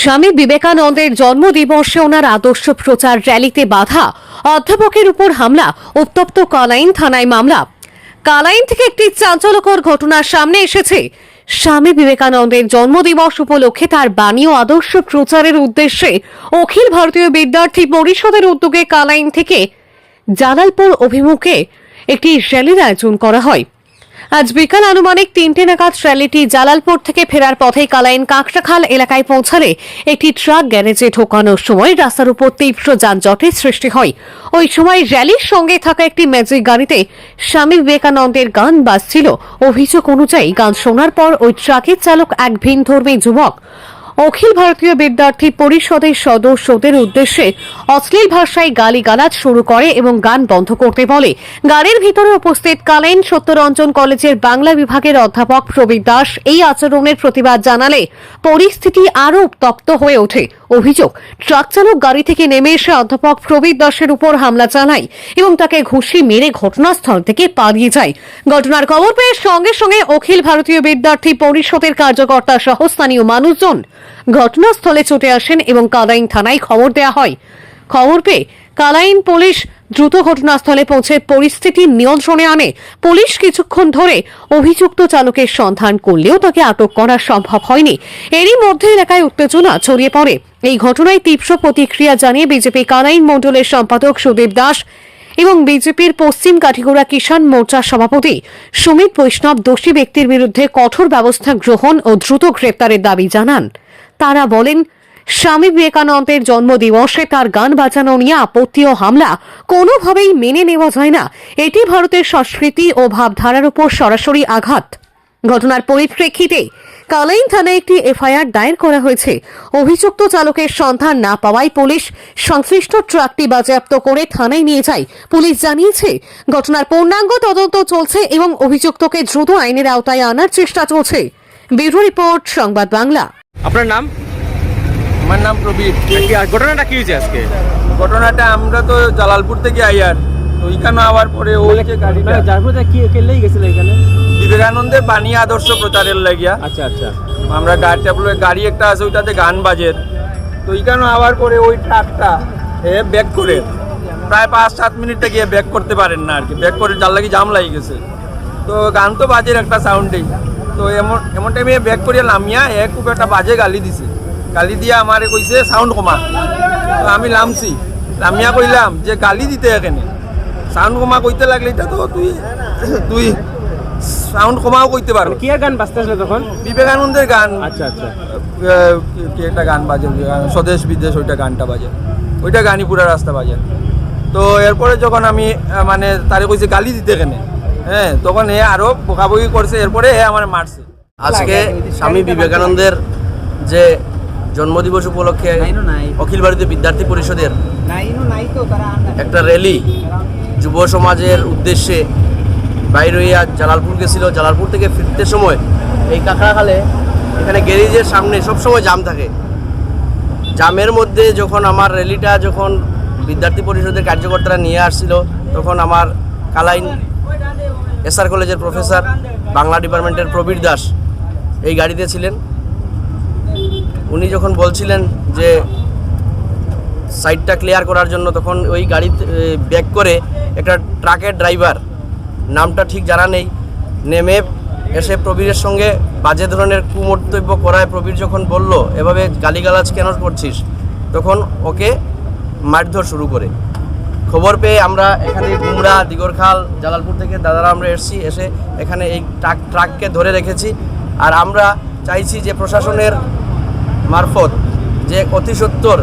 স্বামী বিবেকানন্দের জন্মদিবসে ওনার আদর্শ প্রচার র্যালিতে বাধা, অধ্যাপকের উপর হামলা, উত্তপ্ত কালাইন থানায় মামলা। কালাইন থেকে একটি চাঞ্চল্যকর ঘটনার সামনে এসেছে। স্বামী বিবেকানন্দের জন্মদিবস উপলক্ষে তার বাণী ও আদর্শ প্রচারের উদ্দেশ্যে অখিল ভারতীয় বিদ্যার্থী পরিষদের উদ্যোগে কালাইন থেকে জালালপুর অভিমুখে একটি র্যালির আয়োজন করা হয়। আজ বিকাল আনুমানিক তিনটে নাগাদ র্যালিটি জালালপুর থেকে ফেরার পথে কালাইন কাঁকড়াখাল এলাকায় পৌঁছালে একটি ট্রাক গ্যারেজে ঢোকানোর সময় রাস্তার উপর তীব্র যানজটের সৃষ্টি হয়। ওই সময় র্যালির সঙ্গে থাকা একটি ম্যাজিক গাড়িতে স্বামী বিবেকানন্দের গান বাজছিল। অভিযোগ অনুযায়ী গান শোনার পর ওই ট্রাকের চালক এক ভিন ধর্মী যুবক অখিল ভারতীয় বিদ্যার্থী পরিষদের সদস্যদের উদ্দেশ্যে অশ্লীল ভাষায় গালিগালাজ শুরু করে এবং গান বন্ধ করতে বলে। গাড়ির ভিতরে উপস্থিত কালেন সত্যরঞ্জন কলেজের বাংলা বিভাগের অধ্যাপক প্রবীর দাস এই আচরণের প্রতিবাদ জানালে পরিস্থিতি আরও উত্তপ্ত হয়ে ওঠে। অভিযোগ ট্রাক চালক গাড়ি থেকে নেমে এসে অধ্যাপক প্রবীর দাসের উপর হামলা চালায় এবং তাকে ঘুষি মেরে ঘটনাস্থল থেকে পালিয়ে যায়। ঘটনার খবর পেয়ে সঙ্গে সঙ্গে অখিল ভারতীয় বিদ্যার্থী পরিষদের কার্যকর্তা সহ স্থানীয় মানুষজন ঘটনাস্থলে ছুটে আসেন এবং কালাইন থানায় খবর দেওয়া হয়। খবর পেয়ে কালাইন পুলিশ দ্রুত ঘটনাস্থলে পৌঁছে পরিস্থিতি নিয়ন্ত্রণে আনে। পুলিশ কিছুক্ষণ ধরে অভিযুক্ত চালকের সন্ধান করলেও তাকে আটক করা সম্ভব হয়নি। এরই মধ্যে এলাকায় উত্তেজনা ছড়িয়ে পড়ে। এই ঘটনায় তীব্র প্রতিক্রিয়া জানিয়ে বিজেপি কানাইন মণ্ডলের সম্পাদক সুদীপ দাস এবং বিজেপির পশ্চিম কাঠিগোড়া কিষাণ মোর্চার সভাপতি সুমিত বৈষ্ণব দোষী ব্যক্তির বিরুদ্ধে কঠোর ব্যবস্থা গ্রহণ ও দ্রুত গ্রেপ্তারের দাবি জানান। তারা বলেন, স্বামী বিবেকানন্দের জন্মদিবসে তার গান বাজানো নিয়ে আপত্তি ও হামলা কোনোভাবেই মেনে নেওয়া যায় না। এটি ভারতের সংস্কৃতি ও ভাবধারার উপর সরাসরি আঘাত। ঘটনার পরিপ্রেক্ষিতে কালাইন থানায় একটি এফআইআর দায়ের করা হয়েছে। অভিযুক্ত চালকের সন্ধান না পাওয়ায় পুলিশ সংশ্লিষ্ট ট্রাকটি বাজেয়াপ্ত করে থানায় নিয়ে যায়। পুলিশ জানিয়েছে ঘটনার পূর্ণাঙ্গ তদন্ত চলছে এবং অভিযুক্তকে দ্রুত আইনের আওতায় আনার চেষ্টা চলছে। ব্যুরো রিপোর্ট সংবাদ বাংলা। আপনার নাম? আমার নাম প্রবীর। কি আর ঘটনাটা কি হয়েছে আজকে? ঘটনাটা আমরা তো জালালপুর থেকে আইয়ার তো ওইখানে আবার পরে ওই যে গাড়িটা জারপুরে কি কেলেই গেছিল এখানে? বিবেকানন্দের বাণী আদর্শ প্রচারের লাগিয়া। আচ্ছা আচ্ছা। আমরা গাড়িটা বলে গাড়ি একটা আছে ওইটাতে গান বাজের তো ওইখানে আবার পরে ওই ট্রাকটা এ ব্যাক করে। প্রায় পাঁচ সাত মিনিটটা গিয়ে ব্যাক করতে পারেন না আর কি ব্যাক করে যার লাগি জাম লাগি গেছে। তো গান তো বাজের একটা সাউন্ডেই তো এমন এমন টাইমে ব্যাক করিয়া নামিয়া এক খুব একটা বাজে গালি দিছে। গালি দিয়া আমারে কইছে সাউন্ড কমা। তো আমি নামছি। নামিয়া কইলাম যে গালি দিতে এখানে। সাউন্ড কমা কইতে লাগলে এটা তো তুই তুই সাউন্ড কমাও কইতে পারো। কি গান বাজতেছিল তখন? বিবেকানন্দের গান। আচ্ছা আচ্ছা। কি- কি একটা গান বাজে স্বদেশ বিদেশ ওইটা গানটা বাজে। ওইটা গানই পুরা রাস্তা বাজে। তো এরপরে যখন আমি মানে তারে কইছে গালি দিতে কেনে? হ্যাঁ তখন এ আরও বকাবকি করছে এরপরে এ আমার মারছে। আজকে স্বামী বিবেকানন্দের যে জন্মদিবস উপলক্ষে অখিল ভারতীয় বিদ্যার্থী পরিষদের একটা র্যালি যুব সমাজের উদ্দেশ্যে বাইর হইয়া জালালপুর গেছিল। জালালপুর থেকে ফিরতে সময় এই কাঁকড়াখালে এখানে গ্যারেজের সামনে সবসময় জাম থাকে। জামের মধ্যে যখন আমার র্যালিটা যখন বিদ্যার্থী পরিষদের কার্যকর্তারা নিয়ে আসছিল, তখন আমার কালাইন এসআর কলেজের প্রফেসর, বাংলা ডিপার্টমেন্টের প্রবীর দাস এই গাড়িতে ছিলেন। উনি যখন বলছিলেন যে সাইডটা ক্লিয়ার করার জন্য, তখন ওই গাড়িতে ব্যাক করে একটা ট্রাকের ড্রাইভার নামটা ঠিক জানা নেই। নেমে এসে প্রবীরের সঙ্গে বাজে ধরনের কুমন্তব্য করায় প্রবীর যখন বলল, এভাবে গালিগালাজ কেন করছিস? তখন ওকে মারধর শুরু করে। খবর পেয়ে আমরা এখানে গুমরা দিগরখাল জালালপুর থেকে দাদারা আমরা এসেছি, এসে এখানে এই ট্রাক, ট্রাককে ধরে রেখেছি। আর আমরা চাইছি যে প্রশাসনের মারফত যে অতি সত্তর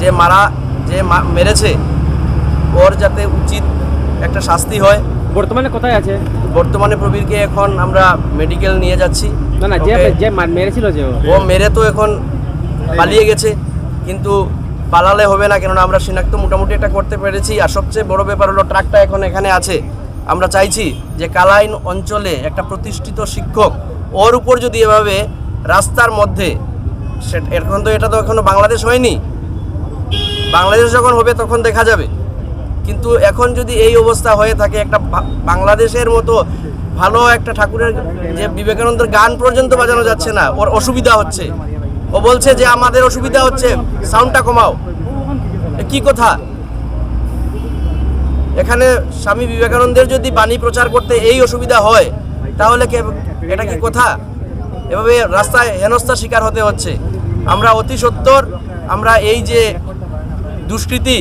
যে মারা, যে মেরেছে, ওর যাতে উচিত একটা শাস্তি হয়। বর্তমানে কোথায় আছে? বর্তমানে প্রবীরকে এখন আমরা মেডিকেল নিয়ে যাচ্ছি। না না যে যে মেরেছিল যে ও। মেরে তো এখন পালিয়ে গেছে কিন্তু পালালে হবে না কেননা আমরা শনাক্ত মোটামুটি এটা করতে পেরেছি। আর সবচেয়ে বড় ব্যাপার হলো ট্রাকটা এখন এখানে আছে। আমরা চাইছি যে কালাইন অঞ্চলে একটা প্রতিষ্ঠিত শিক্ষক ওর উপর যদি এভাবে রাস্তার মধ্যে এখন তো এটা তো এখনও বাংলাদেশ হয়নি। বাংলাদেশ যখন হবে তখন দেখা যাবে। কিন্তু এখন যদি এই অবস্থা হয়ে থাকে একটা বাংলাদেশের মতো ভালো একটা ঠাকুরের যে বিবেকানন্দের গান পর্যন্ত বাজানো যাচ্ছে না, ওর অসুবিধা হচ্ছে। ও বলছে যে আমাদের অসুবিধা হচ্ছে সাউন্ডটা কমাও। কি কথা? এখানে স্বামী বিবেকানন্দের যদি বাণী প্রচার করতে এই অসুবিধা হয়, তাহলে এটা কি কথা? এভাবে রাস্তায় হেনস্থার শিকার হতে হচ্ছে। আমরা অতি সত্বর আমরা এই যে দুষ্কৃতি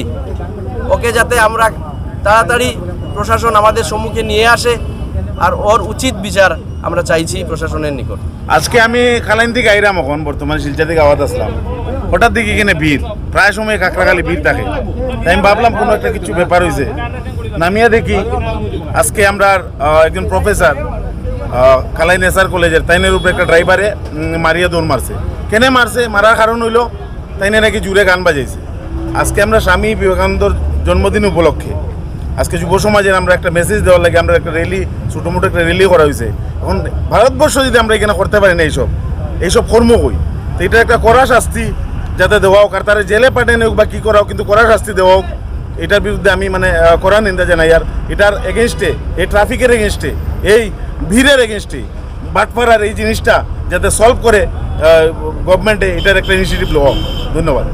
ওকে যাতে আমরা তাড়াতাড়ি প্রশাসন আমাদের সম্মুখে নিয়ে আসে, আর ওর উচিত বিচার আমরা চাইছি প্রশাসনের নিকট। আজকে আমি কালাইন থেকে আইরাম এখন বর্তমানে শিলচা থেকে আওয়াজ আসলাম। হঠাৎ দিকে এখানে ভিড়, প্রায় সময় কাকড়াখালি ভিড় থাকে। তাই আমি ভাবলাম কোনো একটা কিছু ব্যাপার হয়েছে নামিয়া দেখি, আজকে আমরা একজন প্রফেসর কালাই নেসার কলেজের তাইনের উপরে একটা ড্রাইভারে মারিয়া দৌড় মারছে। কেনে মারছে? মারার কারণ হইল তাইনে নাকি জুড়ে গান বাজাইছে। আজকে আমরা স্বামী বিবেকানন্দর জন্মদিন উপলক্ষে। আজকে যুব সমাজের আমরা একটা মেসেজ দেওয়ার লাগে, আমরা একটা র্যালি ছোটো মোটো একটা র্যালি করা হয়েছে। এখন ভারতবর্ষ যদি আমরা এখানে করতে পারি না এইসব এইসব কর্ম কই? তো এটা একটা কড়া শাস্তি যাতে দেওয়া হোক, আর তারা জেলে পাঠানো হোক বা কী করা হোক, কিন্তু কড়া শাস্তি দেওয়া হোক, এটার বিরুদ্ধে আমি মানে কড়া নিন্দা জানাই। আর এটার এগেনস্টে এই ট্রাফিকের এগেনস্টে এই ভিড়ের এগেনস্টে বাটপাড়ার এই জিনিসটা যাতে সলভ করে গভর্নমেন্টে এটার একটা ইনিশিয়েটিভ নেওয়া। ধন্যবাদ।